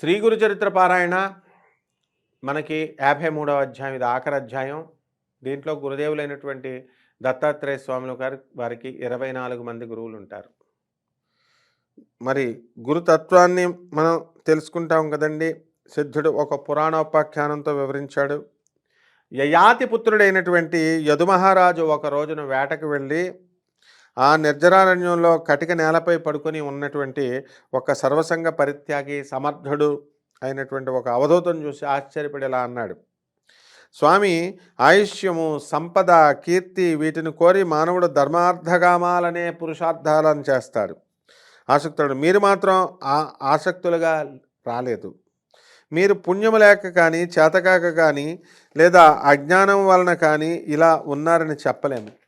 శ్రీ గురు చరిత్ర పారాయణ మనకి యాభై మూడవ అధ్యాయం ఇది ఆఖరి అధ్యాయం. దీంట్లో గురుదేవులైనటువంటి దత్తాత్రేయ స్వాములు గారి వారికి ఇరవై నాలుగు మంది గురువులు ఉంటారు. మరి గురుతత్వాన్ని మనం తెలుసుకుంటాం కదండి. సిద్ధుడు ఒక పురాణోపాఖ్యానంతో వివరించాడు. యయాతి పుత్రుడైనటువంటి యదుమహారాజు ఒక రోజున వేటకు వెళ్ళి ఆ నిర్జరారణ్యంలో కటిక నేలపై పడుకొని ఉన్నటువంటి ఒక సర్వసంగ పరిత్యాగి సమర్థుడు అయినటువంటి ఒక అవధూతను చూసి ఆశ్చర్యపడేలా అన్నాడు. స్వామి ఆయుష్యము సంపద కీర్తి వీటిని కోరి మానవుడు ధర్మార్థగామాలనే పురుషార్థాలను చేస్తాడు. ఆసక్తుడు మీరు మాత్రం ఆ ఆసక్తులుగా రాలేదు. మీరు పుణ్యము లేక కానీ చేతకాక కానీ లేదా అజ్ఞానం వలన కానీ ఇలా ఉన్నారని చెప్పలేము.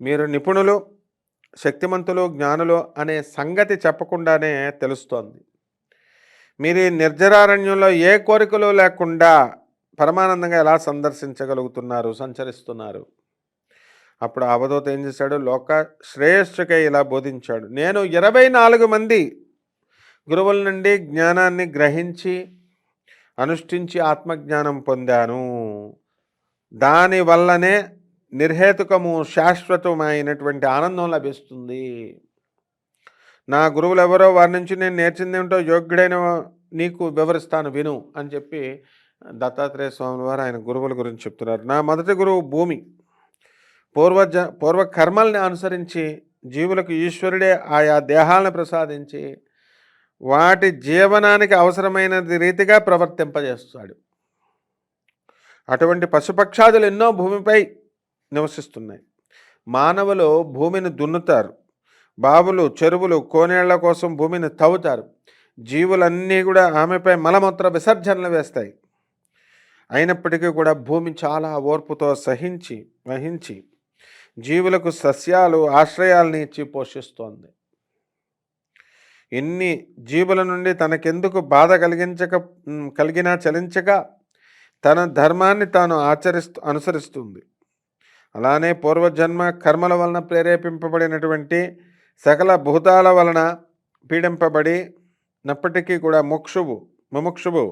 మీరు నిపుణులు శక్తిమంతులు జ్ఞానులు అనే సంగతి చెప్పకుండానే తెలుస్తోంది. మీరు ఈ నిర్జరారణ్యంలో ఏ కోరికలు లేకుండా పరమానందంగా ఎలా సందర్శించగలుగుతున్నారు సంచరిస్తున్నారు? అప్పుడు అవధూత ఏం చేశాడు? లోక శ్రేయస్సుకై ఇలా బోధించాడు. నేను ఇరవై నాలుగు మంది గురువుల నుండి జ్ఞానాన్ని గ్రహించి అనుష్ఠించి ఆత్మజ్ఞానం పొందాను. దానివల్లనే నిర్హేతుకము శాశ్వతమైనటువంటి ఆనందం లభిస్తుంది. నా గురువులు ఎవరో వారి నుంచి నేను నేర్చింది ఏమిటో యోగ్యుడైన నీకు వివరిస్తాను విను అని చెప్పి దత్తాత్రేయ స్వామి వారు ఆయన గురువుల గురించి చెప్తున్నారు. నా మొదటి గురువు భూమి. పూర్వజ పూర్వ కర్మల్ని అనుసరించి జీవులకు ఈశ్వరుడే ఆయా దేహాలను ప్రసాదించి వాటి జీవనానికి అవసరమైన రీతిగా ప్రవర్తింపజేస్తాడు. అటువంటి పశుపక్షాదులు ఎన్నో భూమిపై నివసిస్తున్నాయి. మానవులు భూమిని దున్నుతారు. బావులు చెరువులు కోనేళ్ళ కోసం భూమిని తవ్వుతారు. జీవులన్నీ కూడా ఆమెపై మలమూత్ర విసర్జనలు వేస్తాయి. అయినప్పటికీ కూడా భూమి చాలా ఓర్పుతో సహించి వహించి జీవులకు సస్యాలు ఆశ్రయాలని ఇచ్చి పోషిస్తోంది. ఎన్ని జీవుల నుండి తనకెందుకు బాధ కలిగించక కలిగినా చలించక తన ధర్మాన్ని తాను ఆచరిస్తూ అనుసరిస్తుంది. అలానే పూర్వజన్మ కర్మల వలన ప్రేరేపింపబడినటువంటి సకల భూతాల వలన పీడింపబడి నప్పటికీ కూడా ముక్షువు ముముక్షువు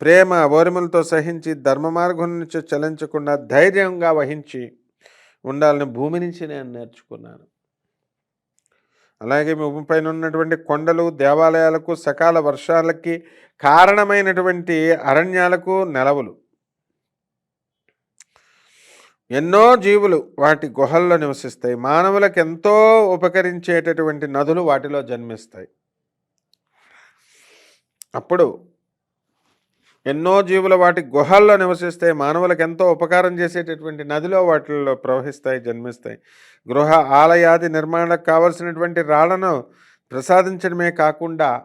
ప్రేమ ఓరిములతో సహించి ధర్మ మార్గం నుంచి చలించకుండా ధైర్యంగా వహించి ఉండాలని భూమి నుంచి నేను నేర్చుకున్నాను. అలాగే భూమి పైన ఉన్నటువంటి కొండలు దేవాలయాలకు సకాల వర్షాలకి కారణమైనటువంటి అరణ్యాలకు నెలవులు. ఎన్నో జీవులు వాటి గుహల్లో నివసిస్తాయి. మానవులకు ఎంతో ఉపకరించేటటువంటి నదులు వాటిలో జన్మిస్తాయి. అప్పుడు ఎన్నో జీవులు వాటి గుహల్లో నివసిస్తాయి మానవులకు ఎంతో ఉపకారం చేసేటటువంటి నదిలో వాటిల్లో ప్రవహిస్తాయి జన్మిస్తాయి. గృహ ఆలయాది నిర్మాణాలకు కావలసినటువంటి రాళ్ళను ప్రసాదించడమే కాకుండా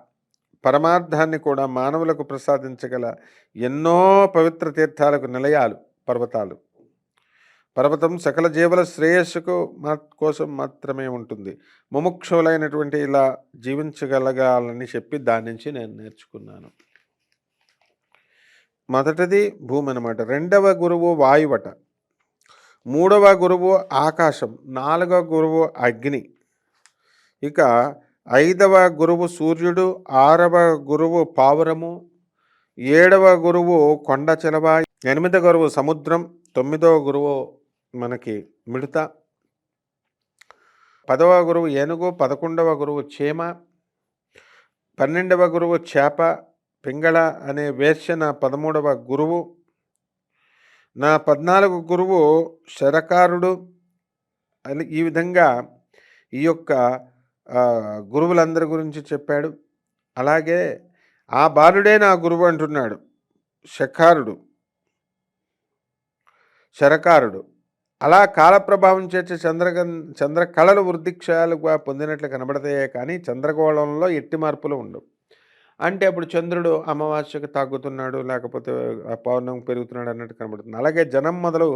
పరమార్థాన్ని కూడా మానవులకు ప్రసాదించగల ఎన్నో పవిత్ర తీర్థాలకు నిలయాలు పర్వతాలు. పర్వతం సకల జీవుల శ్రేయస్సుకు మా కోసం మాత్రమే ఉంటుంది. ముముక్షులైనటువంటి ఇలా జీవించగలగాలని చెప్పి దాని నుంచి నేను నేర్చుకున్నాను. మొదటిది భూమి అనమాట రెండవ గురువు వాయువట. మూడవ గురువు ఆకాశం. నాలుగవ గురువు అగ్ని. ఇక ఐదవ గురువు సూర్యుడు. ఆరవ గురువు పావురము. ఏడవ గురువు కొండ చెలవ ఎనిమిదవ గురువు సముద్రం. తొమ్మిదవ గురువు మనకి మిడత. పదవ గురువు ఏనుగు పదకొండవ గురువు చీమ పన్నెండవ గురువు చేప పింగళ అనే వేశ్య నా పదమూడవ గురువు. నా పద్నాలుగు గురువు శరకారుడు అని ఈ విధంగా ఈ యొక్క గురువులందరి గురించి చెప్పాడు. అలాగే ఆ బాలుడే నా గురువు అంటున్నాడు. శకారుడు శరకారుడు. అలా కాలప్రభావం చేసే చంద్రగన్ చంద్రకళలు వృద్ధిక్షయాలుగా పొందినట్లు కనబడతాయే కానీ చంద్రగోళంలో ఎట్టి మార్పులు ఉండవు. అంటే అప్పుడు చంద్రుడు అమావాస్యకు తగ్గుతున్నాడు లేకపోతే పౌర్ణం పెరుగుతున్నాడు అన్నట్టు కనబడుతుంది. అలాగే జనం మొదలు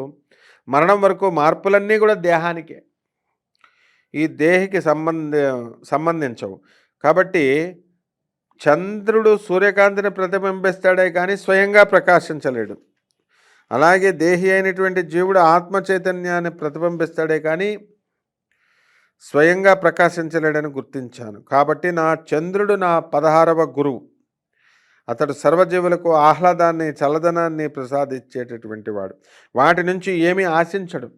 మరణం వరకు మార్పులన్నీ కూడా దేహానికే. ఈ దేహికి సంబంధ సంబంధించవు. కాబట్టి చంద్రుడు సూర్యకాంతిని ప్రతిబింబిస్తాడే కానీ స్వయంగా ప్రకాశించలేడు. అలాగే దేహి అయినటువంటి జీవుడు ఆత్మ చైతన్యాన్ని ప్రతిబింబిస్తాడే కానీ స్వయంగా ప్రకాశించలేడని గుర్తించాను. కాబట్టి నా చంద్రుడు నా పదహారవ గురువు. అతడు సర్వజీవులకు ఆహ్లాదాన్ని చల్లదనాన్ని ప్రసాదించేటటువంటి వాడు. వాటి నుంచి ఏమీ ఆశించడు.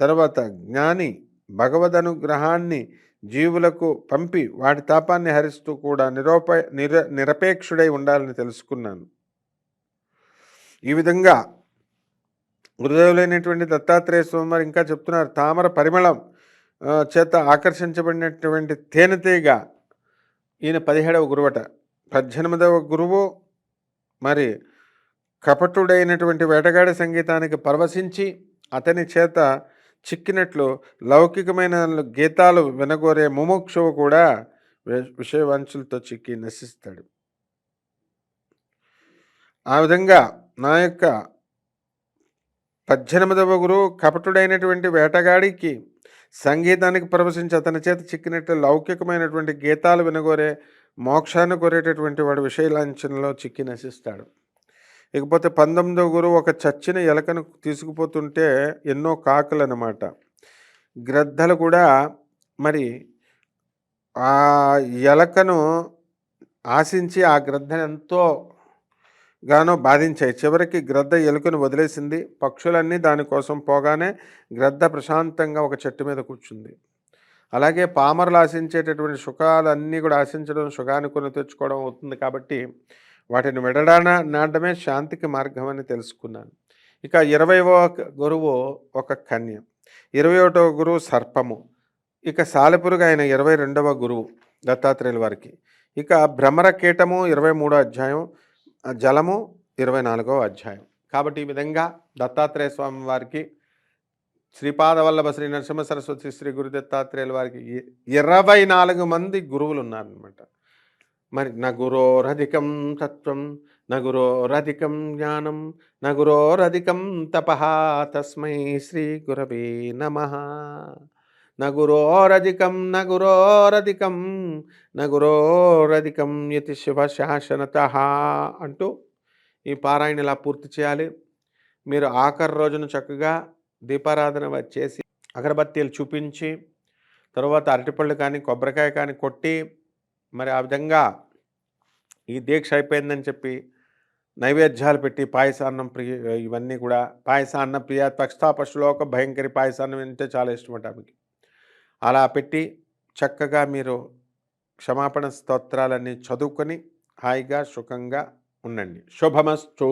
తర్వాత జ్ఞాని భగవద్ అనుగ్రహాన్ని జీవులకు పంపి వాటి తాపాన్ని హరిస్తూ కూడా నిరోప నిర నిరపేక్షుడై ఉండాలని తెలుసుకున్నాను. ఈ విధంగా గురుదేవులైనటువంటి దత్తాత్రేయ స్వామి వారు ఇంకా చెప్తున్నారు తామర పరిమళం చేత ఆకర్షించబడినటువంటి తేనెతీగ. ఈయన పదిహేడవ గురువట. పద్దెనిమిదవ గురువు మరి కపటుడైనటువంటి వేటగాడి సంగీతానికి పరవశించి అతని చేత చిక్కినట్లు లౌకికమైన గీతాలు వినగోరే ముముక్షువు కూడా వి- చిక్కి నశిస్తాడు. ఆ విధంగా నా యొక్క పద్దెనిమిదవ గురువు కపటుడైనటువంటి వేటగాడికి సంగీతానికి ప్రవశించి అతని చేత చిక్కినట్టు లౌకికమైనటువంటి గీతాలు వినగోరే మోక్షాన్ని కోరేటటువంటి వాడు విషయలాంఛనలో చిక్కి నశిస్తాడు. ఇకపోతే పంతొమ్మిదవ గురువు ఒక చచ్చిన ఎలకను తీసుకుపోతుంటే ఎన్నో కాకులు అనమాట గ్రద్దలు కూడా మరి ఆ ఎలకను ఆశించి ఆ గ్రద్దను ఎంతో గానో బాధించాయి. చివరికి గ్రద్ద ఎలుకను వదిలేసింది. పక్షులన్నీ దానికోసం పోగానే గ్రద్ద ప్రశాంతంగా ఒక చెట్టు మీద కూర్చుంది. అలాగే పామరులు ఆశించేటటువంటి సుఖాలన్నీ కూడా ఆశించడం సుఖాన్ని కొని తెచ్చుకోవడం అవుతుంది కాబట్టి వాటిని విడడాన నాడమే శాంతికి మార్గం అని తెలుసుకున్నాను. ఇక ఇరవైవ గురువు ఒక కన్య. ఇరవై ఒకటవ గురువు సర్పము. ఇక సాలెపురుగు ఆయన ఇరవై రెండవ గురువు దత్తాత్రేయుల వారికి. ఇక భ్రమర కీటము ఇరవై మూడో అధ్యాయం జలము ఇరవై నాలుగవ అధ్యాయం. కాబట్టి ఈ విధంగా దత్తాత్రేయ స్వామి వారికి శ్రీపాదవల్లభ శ్రీ నరసింహ సరస్వతి శ్రీ గురు దత్తాత్రేయుల వారికి ఇరవై నాలుగు మంది గురువులు ఉన్నారనమాట మరి నగురోరధికం తత్వం నగురోరధికం జ్ఞానం నగురోరధికం తపహ తస్మై శ్రీ గురవే నమ. నగురోరధికం నగురోరధికం నగురోరధికం యతి శివ అంటూ ఈ పారాయణ ఇలా పూర్తి చేయాలి. మీరు ఆఖరి రోజున చక్కగా దీపారాధన చేసి అగరబత్తీలు చూపించి తర్వాత అరటిపళ్ళు కానీ కొబ్బరికాయ కానీ కొట్టి మరి ఆ విధంగా ఈ దీక్ష అయిపోయిందని చెప్పి నైవేద్యాలు పెట్టి పాయసాన్నం ప్రియ ఇవన్నీ కూడా పాయసాన్న ప్రియ పక్షతాప శ్లోక భయంకరి పాయసాన్నం అంటే చాలా ఇష్టమట ఆమెకి. అలా పెట్టి చక్కగా మీరు క్షమాపణ స్తోత్రాలన్నీ చదువుకొని హాయిగా సుఖంగా ఉండండి. శుభమస్తు.